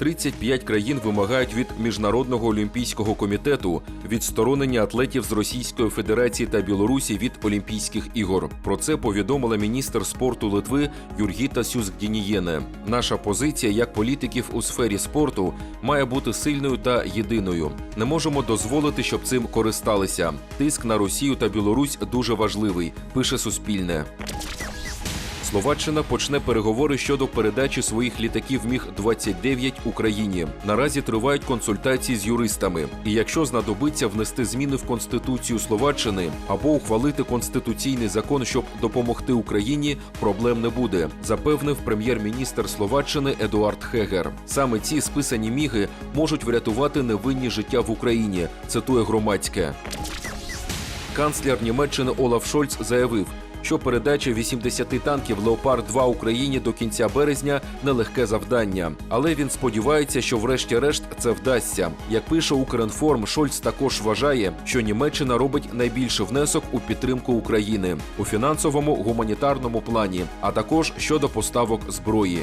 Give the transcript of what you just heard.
35 країн вимагають від міжнародного олімпійського комітету відсторонення атлетів з Російської Федерації та Білорусі від Олімпійських ігор. Про це повідомила міністр спорту Литви Юргіта Сюзгдінієне. Наша позиція як політиків у сфері спорту має бути сильною та єдиною. Не можемо дозволити, щоб цим користалися. Тиск на Росію та Білорусь дуже важливий. Пише Суспільне. Словаччина почне переговори щодо передачі своїх літаків Міг 29 Україні. Наразі тривають консультації з юристами. І якщо знадобиться внести зміни в конституцію Словаччини або ухвалити конституційний закон, щоб допомогти Україні, проблем не буде, запевнив прем'єр-міністр Словаччини Едуард Хегер. Саме ці списані міги можуть врятувати невинні життя в Україні. Цитує громадське. Канцлер Німеччини Олаф Шольц заявив, що передача 80 танків Леопард 2 Україні до кінця березня нелегке завдання. Але він сподівається, що врешті-решт це вдасться. Як пише Укрінформ, Шольц також вважає, що Німеччина робить найбільший внесок у підтримку України у фінансовому гуманітарному плані, а також щодо поставок зброї.